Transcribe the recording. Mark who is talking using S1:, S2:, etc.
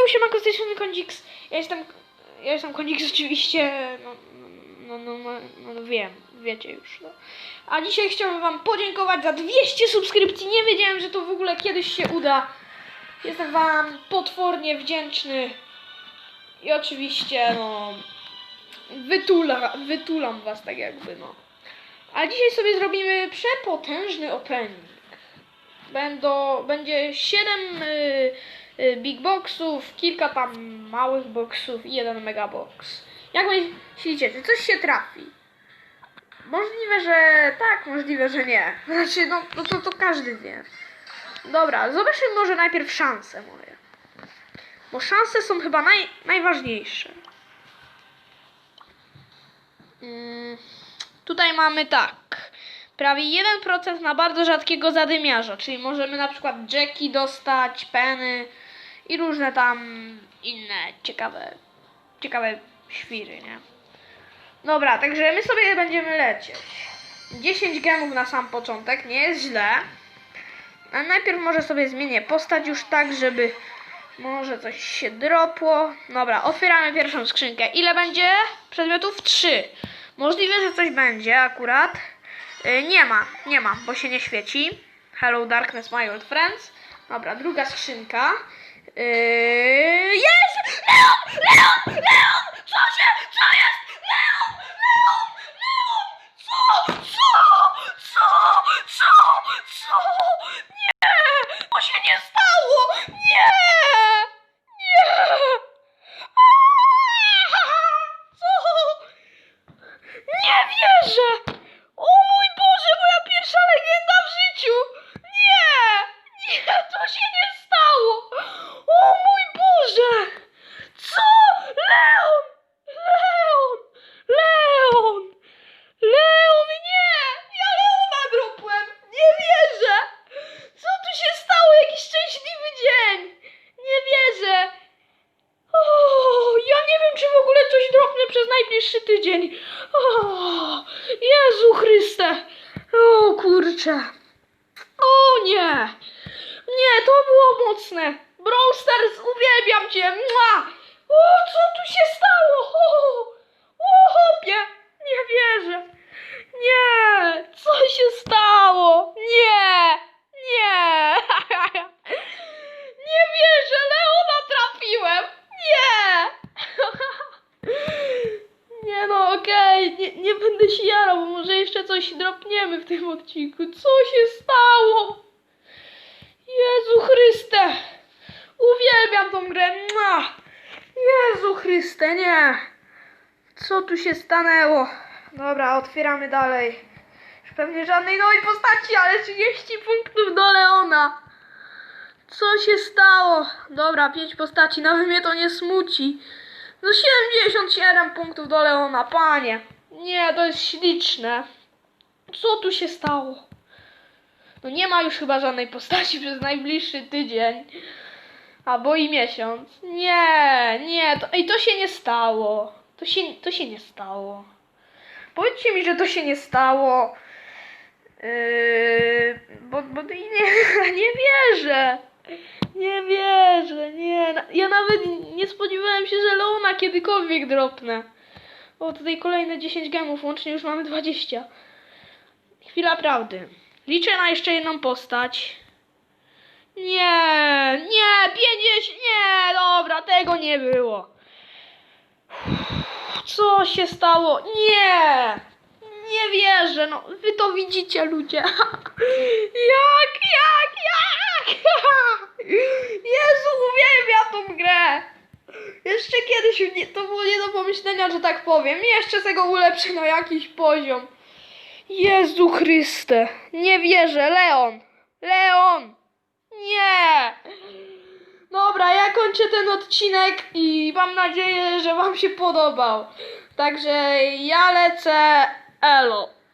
S1: Yo, siemanko, z tej strony Kondziks. Ja jestem, ja jestem Kondziks oczywiście, no, no, no, no, no, no wiem, wiecie już. No. A dzisiaj chciałbym wam podziękować za 200 subskrypcji. Nie wiedziałem, że to w ogóle kiedyś się uda. Jestem wam potwornie wdzięczny. I oczywiście, no, wytula, wytulam was tak jakby, no. A dzisiaj sobie zrobimy przepotężny opening. Będą, będzie 7 y, y, big boxów, kilka tam małych boxów i jeden mega box. Jak myślicie, czy coś się trafi? Możliwe, że tak, możliwe, że nie. Znaczy, no, no to, to każdy wie. Dobra, zobaczmy może najpierw szanse moje. Bo szanse są chyba naj, najważniejsze. Mm, tutaj mamy tak. Prawie 1% na bardzo rzadkiego zadymiarza, czyli możemy na przykład Jacki dostać, Penny i różne tam inne ciekawe, ciekawe świry, nie? Dobra, także my sobie będziemy lecieć. 10 gemów na sam początek, nie jest źle. A najpierw może sobie zmienię postać już tak, żeby może coś się dropło. Dobra, otwieramy pierwszą skrzynkę. Ile będzie przedmiotów? 3. Możliwe, że coś będzie akurat. Y, nie ma, nie ma, bo się nie świeci. Hello Darkness, my old friends. Dobra, druga skrzynka. Yy, jest! Leon! Leon! Leon! Co się? Co jest? Leon! Leon! Leon! Co? Co? Co? Co? Co? Nie! To się nie stało! Nie! Co? Nie wierzę! O mój Boże, moja pierwsza legenda w życiu! Nie! Nie, to się nie stało! O mój Boże! Co? Leon! Leon! Leon! Leon, nie! Ja Leona dropłem! Nie wierzę! Co tu się stało? Jakiś szczęśliwy dzień! Nie wierzę! O, ja nie wiem, czy w ogóle coś dropnę przez najbliższy tydzień. O, Jezu Chryste. O kurczę. O nie. Nie, to było mocne. Brawl uwielbiam cię. Mua. O, co tu się stało? O, o hopie. Nie wierzę. Nie. Co się stało? Nie. Nie. Nie wierzę, Leona trafiłem! Nie! Nie no, okej, nie, nie będę się jarał, bo coś dropniemy w tym odcinku. Co się stało? Jezu Chryste! Uwielbiam tą grę! Jezu Chryste, nie! Co tu się stanęło? Dobra, otwieramy dalej. Już pewnie żadnej nowej postaci, ale 30 punktów do Leona. Co się stało? Dobra, pięć postaci, nawet mnie to nie smuci. No 77 punktów do Leona, panie. Nie, to jest śliczne. Co tu się stało? No nie ma już chyba żadnej postaci przez najbliższy tydzień. Albo i miesiąc. Nie, nie, to, ej, to się nie stało. To się, to się nie stało. Powiedzcie mi, że to się nie stało. Yy, bo, bo nie, nie wierzę. Nie wierzę, nie. Ja nawet nie spodziewałem się, że Leona kiedykolwiek dropnę. O, tutaj kolejne 10 gemów, łącznie już mamy 20. Chwila prawdy. Liczę na jeszcze jedną postać. Nie, nie, 50, nie, dobra, tego nie było. Co się stało? Nie! Nie wierzę, no wy to widzicie ludzie. jak, jak, jak? Jezu, uwielbiam tą grę. Jeszcze kiedyś to było nie do pomyślenia, że tak powiem. Jeszcze tego ulepszę na jakiś poziom. Jezu Chryste, nie wierzę, Leon. Leon. Nie. Dobra, ja kończę ten odcinek i mam nadzieję, że Wam się podobał. Także ja lecę. Elo.